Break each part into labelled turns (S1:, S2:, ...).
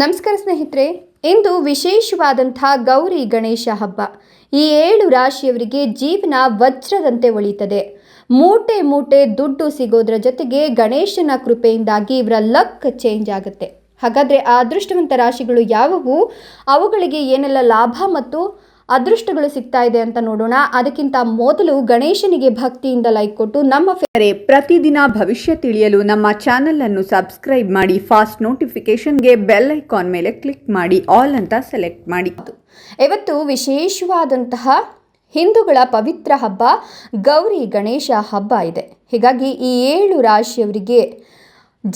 S1: ನಮಸ್ಕಾರ ಸ್ನೇಹಿತರೆ, ಇಂದು ವಿಶೇಷವಾದಂಥ ಗೌರಿ ಗಣೇಶ ಹಬ್ಬ. ಈ ಏಳು ರಾಶಿಯವರಿಗೆ ಜೀವನ ವಜ್ರದಂತೆ ಒಳಿತದೆ. ಮೂಟೆ ಮೂಟೆ ದುಡ್ಡು ಸಿಗೋದ್ರ ಜೊತೆಗೆ ಗಣೇಶನ ಕೃಪೆಯಿಂದಾಗಿ ಇವರ ಲಕ್ ಚೇಂಜ್ ಆಗುತ್ತೆ. ಹಾಗಾದರೆ ಆ ಅದೃಷ್ಟವಂತ ರಾಶಿಗಳು ಯಾವುವು? ಅವುಗಳಿಗೆ ಏನೆಲ್ಲ ಲಾಭ ಮತ್ತು ಅದೃಷ್ಟಗಳು ಸಿಗ್ತಾ ಇದೆ ಅಂತ ನೋಡೋಣ. ಅದಕ್ಕಿಂತ ಮೊದಲು ಗಣೇಶನಿಗೆ ಭಕ್ತಿಯಿಂದ ಲೈಕ್ ಕೊಟ್ಟು ನಮ್ಮ
S2: ಫೇರೆ ಪ್ರತಿದಿನ ಭವಿಷ್ಯ ತಿಳಿಯಲು ನಮ್ಮ ಚಾನೆಲ್ ಅನ್ನು ಸಬ್ಸ್ಕ್ರೈಬ್ ಮಾಡಿ ಫಾಸ್ಟ್ ನೋಟಿಫಿಕೇಶನ್ಗೆ ಬೆಲ್ ಐಕಾನ್ ಮೇಲೆ ಕ್ಲಿಕ್ ಮಾಡಿ ಆಲ್ ಅಂತ ಸೆಲೆಕ್ಟ್ ಮಾಡಿ.
S1: ಇವತ್ತು ವಿಶೇಷವಾದಂತಹ ಹಿಂದೂಗಳ ಪವಿತ್ರ ಹಬ್ಬ ಗೌರಿ ಗಣೇಶ ಹಬ್ಬ ಇದೆ. ಹೀಗಾಗಿ ಈ ಏಳು ರಾಶಿಯವರಿಗೆ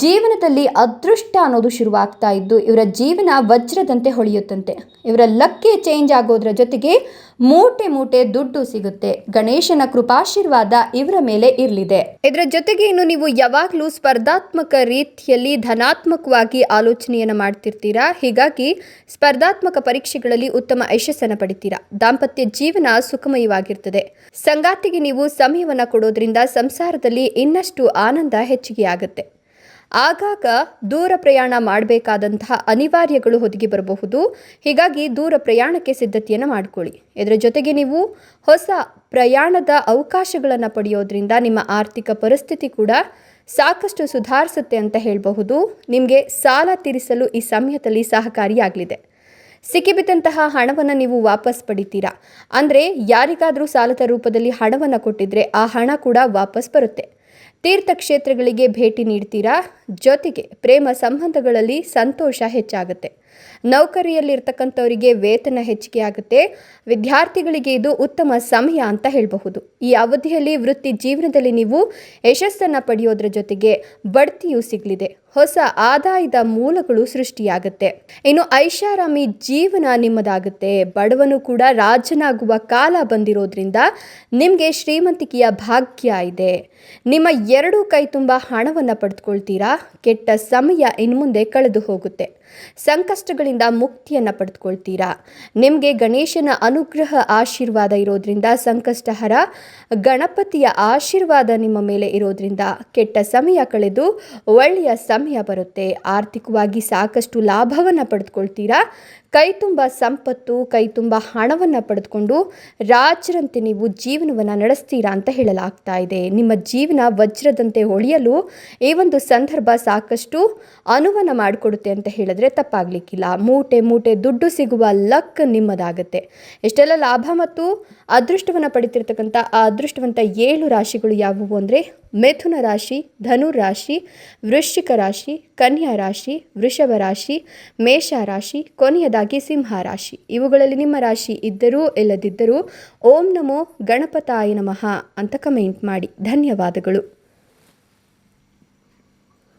S1: ಜೀವನದಲ್ಲಿ ಅದೃಷ್ಟ ಅನ್ನೋದು ಶುರುವಾಗ್ತಾ ಇದ್ದು, ಇವರ ಜೀವನ ವಜ್ರದಂತೆ ಹೊಳೆಯುತ್ತಂತೆ. ಇವರ ಲಕ್ಕೆ ಚೇಂಜ್ ಆಗೋದ್ರ ಜೊತೆಗೆ ಮೂಟೆ ಮೂಟೆ ದುಡ್ಡು ಸಿಗುತ್ತೆ. ಗಣೇಶನ ಕೃಪಾಶೀರ್ವಾದ ಇವರ ಮೇಲೆ ಇರಲಿದೆ. ಇದರ ಜೊತೆಗೆ ಇನ್ನು ನೀವು ಯಾವಾಗಲೂ ಸ್ಪರ್ಧಾತ್ಮಕ ರೀತಿಯಲ್ಲಿ ಧನಾತ್ಮಕವಾಗಿ ಆಲೋಚನೆಯನ್ನು ಮಾಡ್ತಿರ್ತೀರಾ? ಹೀಗಾಗಿ ಸ್ಪರ್ಧಾತ್ಮಕ ಪರೀಕ್ಷೆಗಳಲ್ಲಿ ಉತ್ತಮ ಯಶಸ್ಸನ್ನು ಪಡಿತೀರಾ? ದಾಂಪತ್ಯ ಜೀವನ ಸುಖಮಯವಾಗಿರ್ತದೆ. ಸಂಗಾತಿಗೆ ನೀವು ಸಮಯವನ್ನು ಕೊಡೋದ್ರಿಂದ ಸಂಸಾರದಲ್ಲಿ ಇನ್ನಷ್ಟು ಆನಂದ ಹೆಚ್ಚಿಗೆ ಆಗುತ್ತೆ. ಆಗಾಗ ದೂರ ಪ್ರಯಾಣ ಮಾಡಬೇಕಾದಂತಹ ಅನಿವಾರ್ಯಗಳು ಒದಗಿ ಬರಬಹುದು. ಹೀಗಾಗಿ ದೂರ ಪ್ರಯಾಣಕ್ಕೆ ಸಿದ್ಧತೆಯನ್ನು ಮಾಡಿಕೊಳ್ಳಿ. ಇದರ ಜೊತೆಗೆ ನೀವು ಹೊಸ ಪ್ರಯಾಣದ ಅವಕಾಶಗಳನ್ನು ಪಡೆಯೋದ್ರಿಂದ ನಿಮ್ಮ ಆರ್ಥಿಕ ಪರಿಸ್ಥಿತಿ ಕೂಡ ಸಾಕಷ್ಟು ಸುಧಾರಿಸುತ್ತೆ ಅಂತ ಹೇಳಬಹುದು. ನಿಮಗೆ ಸಾಲ ತೀರಿಸಲು ಈ ಸಮಯದಲ್ಲಿ ಸಹಕಾರಿಯಾಗಲಿದೆ ಸಿಕ್ಕಿಬಿದ್ದಂತಹ ಹಣವನ್ನು ನೀವು ವಾಪಸ್ ಪಡಿತೀರಾ? ಅಂದರೆ ಯಾರಿಗಾದರೂ ಸಾಲದ ರೂಪದಲ್ಲಿ ಹಣವನ್ನು ಕೊಟ್ಟಿದ್ರೆ ಆ ಹಣ ಕೂಡ ವಾಪಸ್ ಬರುತ್ತೆ. ತೀರ್ಥಕ್ಷೇತ್ರಗಳಿಗೆ ಭೇಟಿ ನೀಡ್ತೀರಾ? ಜೊತೆಗೆ ಪ್ರೇಮ ಸಂಬಂಧಗಳಲ್ಲಿ ಸಂತೋಷ ಹೆಚ್ಚಾಗುತ್ತೆ. ನೌಕರಿಯಲ್ಲಿರ್ತಕ್ಕಂಥವರಿಗೆ ವೇತನ ಹೆಚ್ಚಿಗೆ ಆಗುತ್ತೆ ವಿದ್ಯಾರ್ಥಿಗಳಿಗೆ ಇದು ಉತ್ತಮ ಸಮಯ ಅಂತ ಹೇಳಬಹುದು. ಈ ಅವಧಿಯಲ್ಲಿ ವೃತ್ತಿ ಜೀವನದಲ್ಲಿ ನೀವು ಯಶಸ್ಸನ್ನು ಪಡೆಯೋದ್ರ ಜೊತೆಗೆ ಬಡ್ತಿಯೂ ಸಿಗಲಿದೆ. ಹೊಸ ಆದಾಯದ ಮೂಲಗಳು ಸೃಷ್ಟಿಯಾಗುತ್ತೆ. ಇನ್ನು ಐಷಾರಾಮಿ ಜೀವನ ನಿಮ್ಮದಾಗುತ್ತೆ. ಬಡವನು ಕೂಡ ರಾಜನಾಗುವ ಕಾಲ ಬಂದಿರೋದ್ರಿಂದ ನಿಮಗೆ ಶ್ರೀಮಂತಿಕೆಯ ಭಾಗ್ಯ ಇದೆ. ನಿಮ್ಮ ಎರಡೂ ಕೈ ತುಂಬ ಹಣವನ್ನು ಪಡೆದುಕೊಳ್ತೀರಾ ಕೆಟ್ಟ ಸಮಯ ಇನ್ನು ಮುಂದೆ ಕಳೆದು ಹೋಗುತ್ತೆ. ಸಂಕಷ್ಟಗಳಿಂದ ಮುಕ್ತಿಯನ್ನು ಪಡೆದುಕೊಳ್ತೀರಾ ನಿಮಗೆ ಗಣೇಶನ ಅನುಗ್ರಹ ಆಶೀರ್ವಾದ ಇರೋದ್ರಿಂದ ಸಂಕಷ್ಟಹರ ಗಣಪತಿಯ ಆಶೀರ್ವಾದ ನಿಮ್ಮ ಮೇಲೆ ಇರೋದ್ರಿಂದ ಕೆಟ್ಟ ಸಮಯ ಕಳೆದು ಒಳ್ಳೆಯ ಸಮಯ ಬರುತ್ತೆ. ಆರ್ಥಿಕವಾಗಿ ಸಾಕಷ್ಟು ಲಾಭವನ್ನು ಪಡೆದುಕೊಳ್ತೀರಾ ಕೈ ತುಂಬ ಸಂಪತ್ತು ಕೈ ತುಂಬ ಹಣವನ್ನು ಪಡೆದುಕೊಂಡು ರಾಜರಂತೆ ನೀವು ಜೀವನವನ್ನು ನಡೆಸ್ತೀರಾ ಅಂತ ಹೇಳಲಾಗ್ತಾ ಇದೆ. ನಿಮ್ಮ ಜೀವನ ವಜ್ರದಂತೆ ಹೊಳೆಯಲು ಈ ಒಂದು ಸಂದರ್ಭ ಸಾಕಷ್ಟು ಅನುವನ ಮಾಡಿಕೊಡುತ್ತೆ ಅಂತ ಹೇಳಿದ್ರೆ ತಪ್ಪಾಗಲಿಕ್ಕಿಲ್ಲ. ಮೂಟೆ ಮೂಟೆ ದುಡ್ಡು ಸಿಗುವ ಲಕ್ ನಿಮ್ಮದಾಗುತ್ತೆ. ಎಷ್ಟೆಲ್ಲ ಲಾಭ ಮತ್ತು ಅದೃಷ್ಟವನ್ನು ಪಡಿತಿರ್ತಕ್ಕಂಥ ಆ ಅದೃಷ್ಟವಂತ ಏಳು ರಾಶಿಗಳು ಯಾವುವು ಅಂದರೆ ಮಿಥುನ ರಾಶಿ, ಧನು ರಾಶಿ, ವೃಶ್ಚಿಕ ರಾಶಿ, ಕನ್ಯಾ ರಾಶಿ, ವೃಷಭ ರಾಶಿ, ಮೇಷ ರಾಶಿ ಕೊನೆಯದಾಗಿ ಸಿಂಹ ರಾಶಿ. ಇವುಗಳಲ್ಲಿ ನಿಮ್ಮ ರಾಶಿ ಇದ್ದರೂ ಇಲ್ಲದಿದ್ದರೂ ಓಂ ನಮೋ ಗಣಪತಾಯ ನಮಃ ಅಂತ ಕಮೆಂಟ್ ಮಾಡಿ. ಧನ್ಯವಾದಗಳು.